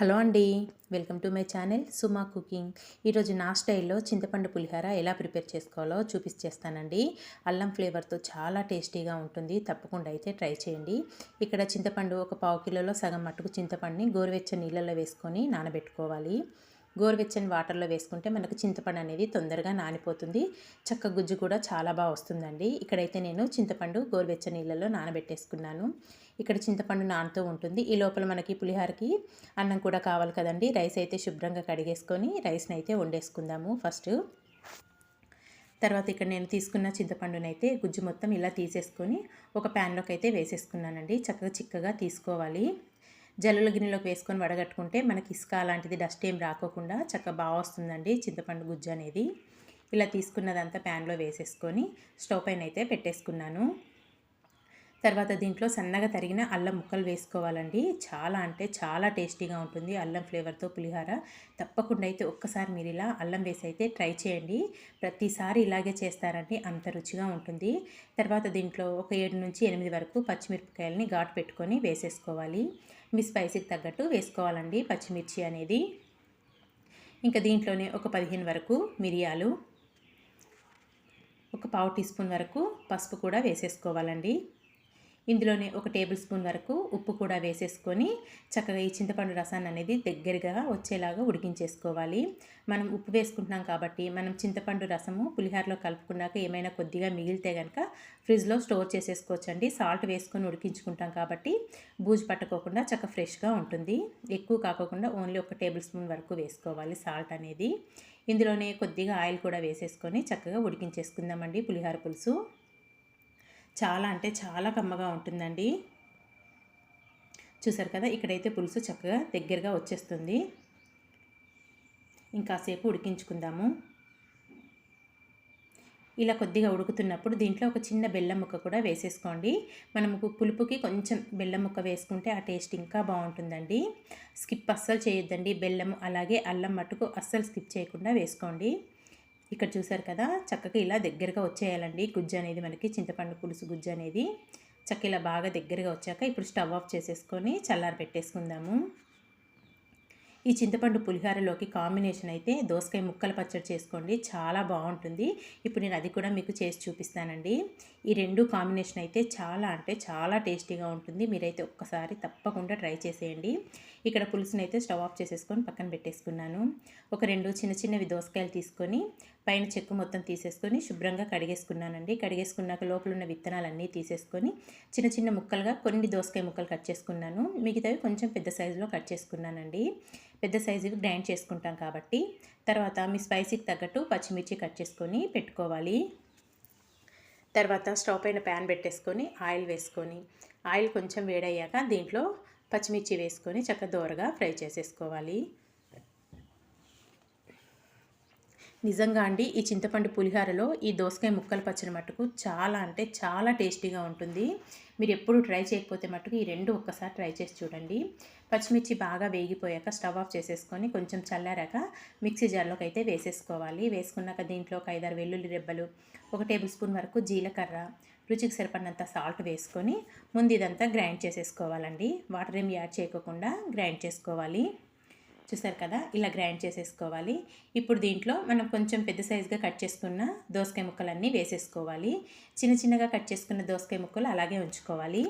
Hello అండి welcome to my channel Suma cooking. ఈరోజు నా స్టైల్లో చింతపండు పులిహోర ఎలా ప్రిపేర్ చేసుకోవాలో చూపించేస్తానండి అల్లం ఫ్లేవర్తో చాలా టేస్టీగా ఉంటుంది తప్పకుండా అయితే ట్రై చేయండి. ఇక్కడ చింతపండు ఒక పావు కిలోలో సగం మట్టుకు చింతపండుని గోరువెచ్చని నీళ్ళల్లో వేసుకొని నానబెట్టుకోవాలి. గోరువెచ్చని వాటర్లో వేసుకుంటే మనకు చింతపండు అనేది తొందరగా నానిపోతుంది చక్క గుజ్జు కూడా చాలా బాగా వస్తుందండి. ఇక్కడైతే నేను చింతపండు గోరువెచ్చని నీళ్ళలో నానబెట్టేసుకున్నాను. ఇక్కడ చింతపండు నానుతూ ఉంటుంది. ఈ లోపల మనకి పులిహారకి అన్నం కూడా కావాలి కదండి. రైస్ అయితే శుభ్రంగా కడిగేసుకొని రైస్ని అయితే వండేసుకుందాము ఫస్ట్. తర్వాత ఇక్కడ నేను తీసుకున్న చింతపండునైతే గుజ్జు మొత్తం ఇలా తీసేసుకొని ఒక ప్యాన్లోకి అయితే వేసేసుకున్నానండి. చక్కగా చిక్కగా తీసుకోవాలి. జల్లుల గిన్నెలోకి వేసుకొని వడగట్టుకుంటే మనకి ఇసుక అలాంటిది డస్ట్ ఏం రాకోకుండా చక్కగా బాగా వస్తుందండి చింతపండు గుజ్జు అనేది. ఇలా తీసుకున్నదంతా ప్యాన్లో వేసేసుకొని స్టవ్ పైన అయితే పెట్టేసుకున్నాను. తర్వాత దీంట్లో సన్నగా తరిగిన అల్లం ముక్కలు వేసుకోవాలండి. చాలా అంటే చాలా టేస్టీగా ఉంటుంది అల్లం ఫ్లేవర్తో పులిహార. తప్పకుండా అయితే ఒక్కసారి మీరు ఇలా అల్లం వేసి అయితే ట్రై చేయండి. ప్రతిసారి ఇలాగే చేస్తారండి అంత రుచిగా ఉంటుంది. తర్వాత దీంట్లో ఒక ఏడు నుంచి ఎనిమిది వరకు పచ్చిమిరపకాయలని ఘాటు పెట్టుకొని వేసేసుకోవాలి. మీ స్పైసీకి తగ్గట్టు వేసుకోవాలండి పచ్చిమిర్చి అనేది. ఇంకా దీంట్లోనే ఒక పదిహేను వరకు మిరియాలు ఒక పావు టీ స్పూన్ వరకు పసుపు కూడా వేసేసుకోవాలండి. ఇందులోనే ఒక టేబుల్ స్పూన్ వరకు ఉప్పు కూడా వేసేసుకొని చక్కగా ఈ చింతపండు రసాన్ని అనేది దగ్గరగా వచ్చేలాగా ఉడికించేసుకోవాలి. మనం ఉప్పు వేసుకుంటున్నాం కాబట్టి మనం చింతపండు రసము పులిహోరలో కలుపుకున్నాక ఏమైనా కొద్దిగా మిగిలితే కనుక ఫ్రిడ్జ్లో స్టోర్ చేసేసుకోవచ్చండి. సాల్ట్ వేసుకొని ఉడికించుకుంటాం కాబట్టి బూజు పట్టుకోకుండా చక్క ఫ్రెష్గా ఉంటుంది. ఎక్కువ కాకుండా ఓన్లీ ఒక టేబుల్ స్పూన్ వరకు వేసుకోవాలి సాల్ట్ అనేది. ఇందులోనే కొద్దిగా ఆయిల్ కూడా వేసేసుకొని చక్కగా ఉడికించేసుకుందామండి పులిహోర పులుసు. చాలా అంటే చాలా కమ్మగా ఉంటుందండి. చూసారు కదా ఇక్కడైతే పులుసు చక్కగా దగ్గరగా వచ్చేస్తుంది. ఇంకాసేపు ఉడికించుకుందాము. ఇలా కొద్దిగా ఉడుకుతున్నప్పుడు దీంట్లో ఒక చిన్న బెల్లం ముక్క కూడా వేసేసుకోండి. మనము పులుపుకి కొంచెం బెల్లం ముక్క వేసుకుంటే ఆ టేస్ట్ ఇంకా బాగుంటుందండి. స్కిప్ అస్సలు చేయొద్దండి. బెల్లం అలాగే అల్లం మట్టుకు అస్సలు స్కిప్ చేయకుండా వేసుకోండి. ఇక్కడ చూసారు కదా చక్కగా ఇలా దగ్గరగా వచ్చేయాలండి. గుజ్జు అనేది మనకి చింతపండు పులుసు గుజ్జు అనేది చక్క ఇలా బాగా దగ్గరగా వచ్చాక ఇప్పుడు స్టవ్ ఆఫ్ చేసేసుకొని చల్లారి పెట్టేసుకుందాము. ఈ చింతపండు పులిహోరలోకి కాంబినేషన్ అయితే దోసకాయ ముక్కల పచ్చడి చేసుకోండి చాలా బాగుంటుంది. ఇప్పుడు నేను అది కూడా మీకు చేసి చూపిస్తానండి. ఈ రెండు కాంబినేషన్ అయితే చాలా అంటే చాలా టేస్టీగా ఉంటుంది. మీరైతే ఒక్కసారి తప్పకుండా ట్రై చేసేయండి. ఇక్కడ పులుసుని అయితే స్టవ్ ఆఫ్ చేసేసుకొని పక్కన పెట్టేసుకున్నాను. ఒక రెండు చిన్న చిన్నవి దోసకాయలు తీసుకొని పైన చెక్కు మొత్తం తీసేసుకొని శుభ్రంగా కడిగేసుకున్నానండి. కడిగేసుకున్నాక లోపల ఉన్న విత్తనాలన్నీ తీసేసుకొని చిన్న చిన్న ముక్కలుగా కొన్ని దోసకాయ ముక్కలు కట్ చేసుకున్నాను. మిగతావి కొంచెం పెద్ద సైజులో కట్ చేసుకున్నానండి. పెద్ద సైజుకి గ్రైండ్ చేసుకుంటాం కాబట్టి. తర్వాత మీ స్పైసీకి తగ్గట్టు పచ్చిమిర్చి కట్ చేసుకొని పెట్టుకోవాలి. తర్వాత స్టవ్ పైన ప్యాన్ పెట్టేసుకొని ఆయిల్ వేసుకొని ఆయిల్ కొంచెం వేడయ్యాక దీంట్లో పచ్చిమిర్చి వేసుకొని చక్క దోరగా ఫ్రై చేసేసుకోవాలి. నిజంగా అండి ఈ చింతపండు పులిహారలో ఈ దోసకాయ ముక్కలు పచ్చడి మట్టుకు చాలా అంటే చాలా టేస్టీగా ఉంటుంది. మీరు ఎప్పుడు ట్రై చేయకపోతే మట్టుకు ఈ రెండు ఒక్కసారి ట్రై చేసి చూడండి. పచ్చిమిర్చి బాగా వేగిపోయాక స్టవ్ ఆఫ్ చేసేసుకొని కొంచెం చల్లారాక మిక్సీ జార్లోకి అయితే వేసేసుకోవాలి. వేసుకున్నాక దీంట్లో ఒక ఐదారు వెల్లుల్లి రెబ్బలు ఒక టేబుల్ స్పూన్ వరకు జీలకర్ర రుచికి సరిపడినంత సాల్ట్ వేసుకొని ముందు ఇదంతా గ్రైండ్ చేసేసుకోవాలండి. వాటర్ ఏమి యాడ్ చేయకుండా గ్రైండ్ చేసుకోవాలి. చూసారు కదా? ఇలా గ్రైండ్ చేసేసుకోవాలి. ఇప్పుడు దీంట్లో మనం కొంచెం పెద్ద సైజుగా కట్ చేసుకున్న దోసకాయ ముక్కలన్నీ వేసేసుకోవాలి. చిన్న చిన్నగా కట్ చేసుకున్న దోసకాయ ముక్కలు అలాగే ఉంచుకోవాలి.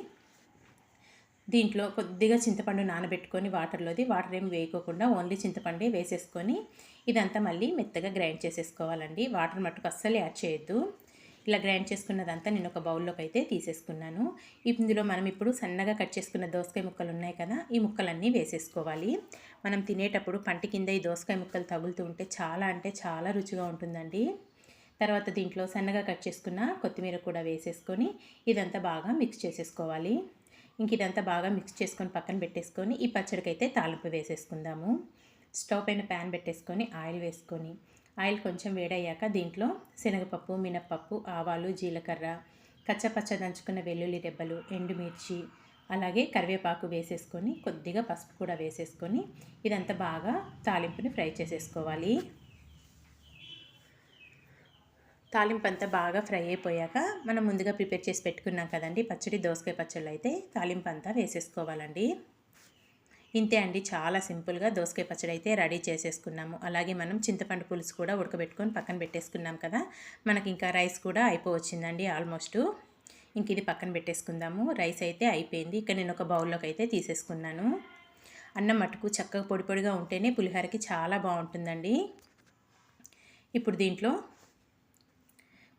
దీంట్లో కొద్దిగా చింతపండు నానబెట్టుకొని వాటర్లోది వాటర్ ఏమి వేయకోకుండా ఓన్లీ చింతపండే వేసేసుకొని ఇదంతా మళ్ళీ మెత్తగా గ్రైండ్ చేసేసుకోవాలండి. వాటర్ మట్టుకు అస్సలు యాడ్ చేయొద్దు. ఇలా గ్రైండ్ చేసుకున్నదంతా నేను ఒక బౌల్లోకి అయితే తీసేసుకున్నాను ఇందులో మనం ఇప్పుడు సన్నగా కట్ చేసుకున్న దోసకాయ ముక్కలు ఉన్నాయి కదా ఈ ముక్కలన్నీ వేసేసుకోవాలి. మనం తినేటప్పుడు పంట కింద ఈ దోసకాయ ముక్కలు తగులుతూ ఉంటే చాలా అంటే చాలా రుచిగా ఉంటుందండి. తర్వాత దీంట్లో సన్నగా కట్ చేసుకున్న కొత్తిమీర కూడా వేసేసుకొని ఇదంతా బాగా మిక్స్ చేసేసుకోవాలి. ఇంక ఇదంతా బాగా మిక్స్ చేసుకొని పక్కన పెట్టేసుకొని ఈ పచ్చడికైతే తాలింపు వేసేసుకుందాము. స్టవ్ పైన ప్యాన్ పెట్టేసుకొని ఆయిల్ వేసుకొని ఆయిల్ కొంచెం వేడయ్యాక దీంట్లో శనగపప్పు మినప్పప్పు ఆవాలు జీలకర్ర కచ్చపచ్చ దంచుకున్న వెల్లుల్లి రెబ్బలు ఎండుమిర్చి అలాగే కరివేపాకు వేసేసుకొని కొద్దిగా పసుపు కూడా వేసేసుకొని ఇదంతా బాగా తాలింపుని ఫ్రై చేసేసుకోవాలి. తాలింపు అంతా బాగా ఫ్రై అయిపోయాక మనం ముందుగా ప్రిపేర్ చేసి పెట్టుకున్నాం కదండి పచ్చడి దోసకాయ పచ్చళ్ళు అయితే తాలింపు అంతా వేసేసుకోవాలండి. ఇంతే అండి చాలా సింపుల్గా దోసకాయ పచ్చడి అయితే రెడీ చేసేసుకున్నాము. అలాగే మనం చింతపండు పులుసు కూడా ఉడకబెట్టుకొని పక్కన పెట్టేసుకున్నాం కదా. మనకి ఇంకా రైస్ కూడా అయిపోవచ్చిందండి ఆల్మోస్ట్. ఇంక ఇది పక్కన పెట్టేసుకుందాము. రైస్ అయితే అయిపోయింది. ఇక్కడ నేను ఒక బౌల్లోకి అయితే తీసేసుకున్నాను. అన్నం మటుకు చక్కగా పొడి పొడిగా ఉంటేనే పులిహోరకి చాలా బాగుంటుందండి. ఇప్పుడు దీంట్లో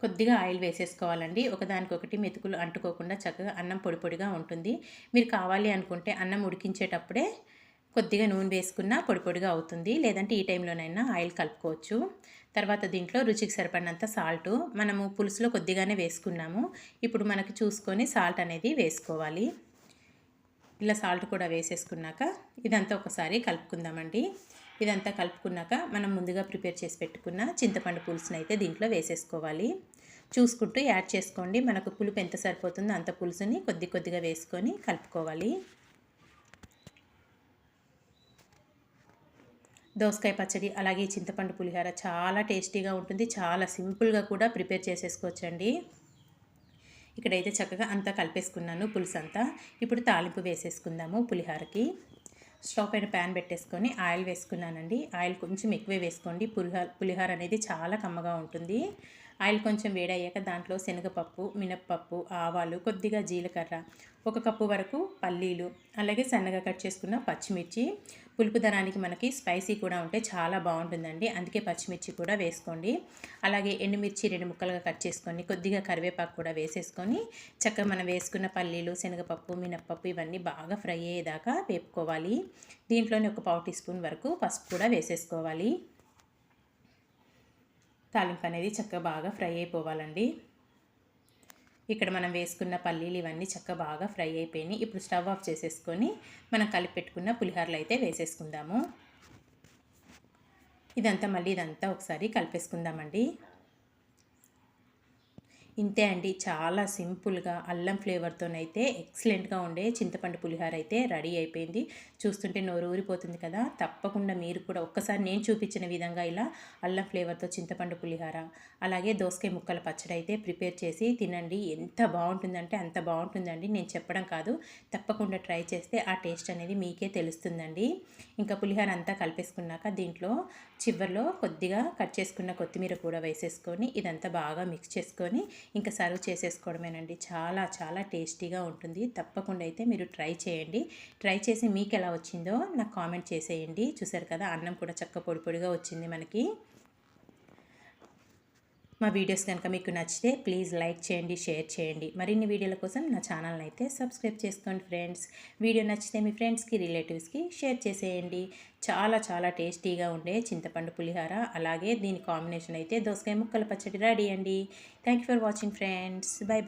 కొద్దిగా ఆయిల్ వేసేసుకోవాలండి. ఒకదానికొకటి మెతుకులు అంటుకోకుండా చక్కగా అన్నం పొడి పొడిగా ఉంటుంది. మీరు కావాలి అనుకుంటే అన్నం ఉడికించేటప్పుడే కొద్దిగా నూనె వేసుకున్న పొడి పొడిగా అవుతుంది. లేదంటే ఈ టైంలోనైనా ఆయిల్ కలుపుకోవచ్చు. తర్వాత దీంట్లో రుచికి సరిపడినంత సాల్ట్ మనము పులుసులో కొద్దిగానే వేసుకున్నాము. ఇప్పుడు మనకు చూసుకొని సాల్ట్ అనేది వేసుకోవాలి. ఇలా సాల్ట్ కూడా వేసేసుకున్నాక ఇదంతా ఒకసారి కలుపుకుందామండి. ఇదంతా కలుపుకున్నాక మనం ముందుగా ప్రిపేర్ చేసి పెట్టుకున్న చింతపండు పులుసుని అయితే దీంట్లో వేసేసుకోవాలి. చూసుకుంటూ యాడ్ చేసుకోండి. మనకు పులుపు ఎంత సరిపోతుందో అంత పులుసుని కొద్ది కొద్దిగా వేసుకొని కలుపుకోవాలి. దోసకాయ పచ్చడి అలాగే చింతపండు పులిహోర చాలా టేస్టీగా ఉంటుంది. చాలా సింపుల్గా కూడా ప్రిపేర్ చేసేసుకోవచ్చండి. ఇక్కడైతే చక్కగా అంతా కలిపేసుకున్నాను పులుసు అంతా ఇప్పుడు తాలింపు వేసేసుకుందాము పులిహోరకి. స్టవ్ పైన ప్యాన్ పెట్టేసుకొని ఆయిల్ వేసుకున్నానండి. ఆయిల్ కొంచెం ఎక్కువే వేసుకోండి. పులిహార పులిహోర అనేది చాలా కమ్మగా ఉంటుంది. ఆయిల్ కొంచెం వేడయ్యాక దాంట్లో శనగపప్పు మినప్పప్పు ఆవాలు కొద్దిగా జీలకర్ర ఒక కప్పు వరకు పల్లీలు అలాగే సన్నగా కట్ చేసుకున్న పచ్చిమిర్చి. పులుపు ధనానికి మనకి స్పైసీ కూడా ఉంటే చాలా బాగుంటుందండి. అందుకే పచ్చిమిర్చి కూడా వేసుకోండి. అలాగే ఎండుమిర్చి రెండు ముక్కలుగా కట్ చేసుకొని కొద్దిగా కరివేపాకు కూడా వేసేసుకొని చక్కగా మనం వేసుకున్న పల్లీలు శనగపప్పు మినప్పప్పు ఇవన్నీ బాగా ఫ్రై అయ్యేదాకా వేపుకోవాలి. దీంట్లోనే ఒక పావు టీ స్పూన్ వరకు పసుపు కూడా వేసేసుకోవాలి. తాలింపు అనేది చక్కగా బాగా ఫ్రై అయిపోవాలండి. ఇక్కడ మనం వేసుకున్న పల్లీలు ఇవన్నీ చక్కగా బాగా ఫ్రై అయిపోయినాయి. ఇప్పుడు స్టవ్ ఆఫ్ చేసేసుకొని మనం కలిపి పెట్టుకున్న పులిహోరలు అయితే వేసేసుకుందాము. ఇదంతా మళ్ళీ ఇదంతా ఒకసారి కలిపేసుకుందామండి. ఇంతే అండి. చాలా సింపుల్గా అల్లం ఫ్లేవర్తోనైతే ఎక్సలెంట్గా ఉండే చింతపండు పులిహార అయితే రెడీ అయిపోయింది. చూస్తుంటే నోరు ఊరిపోతుంది కదా! తప్పకుండా మీరు కూడా ఒక్కసారి నేను చూపించిన విధంగా ఇలా అల్లం ఫ్లేవర్తో చింతపండు పులిహార అలాగే దోసకాయ ముక్కల పచ్చడి అయితే ప్రిపేర్ చేసి తినండి. ఎంత బాగుంటుందంటే అంత బాగుంటుందండి. నేను చెప్పడం కాదు. తప్పకుండా ట్రై చేస్తే ఆ టేస్ట్ అనేది మీకే తెలుస్తుందండి. ఇంకా పులిహార అంతా కలిపేసుకున్నాక దీంట్లో చివరిలో కొద్దిగా కట్ చేసుకున్న కొత్తిమీర కూడా వేసేసుకొని ఇదంతా బాగా మిక్స్ చేసుకొని ఇంకా సర్వ్ చేసేసుకోవడమేనండి. చాలా చాలా టేస్టీగా ఉంటుంది. తప్పకుండా అయితే మీరు ట్రై చేయండి. ట్రై చేసి మీకు ఎలా వచ్చిందో నాకు కామెంట్ చేసేయండి. చూసారు కదా అన్నం కూడా చక్క పొడి పొడిగా వచ్చింది మనకి. మా వీడియోస్ కనుక మీకు నచ్చితే ప్లీజ్ లైక్ చేయండి షేర్ చేయండి. మరిన్ని వీడియోల కోసం నా ఛానల్ని అయితే సబ్స్క్రైబ్ చేసుకోండి ఫ్రెండ్స్. వీడియో నచ్చితే మీ ఫ్రెండ్స్కి రిలేటివ్స్కి షేర్ చేసేయండి. చాలా చాలా టేస్టీగా ఉండే చింతపండు పులిహార అలాగే దీని కాంబినేషన్ అయితే దోసకాయ ముక్కల పచ్చడి రెడీ అండి. Thank for watching friends. Bye bye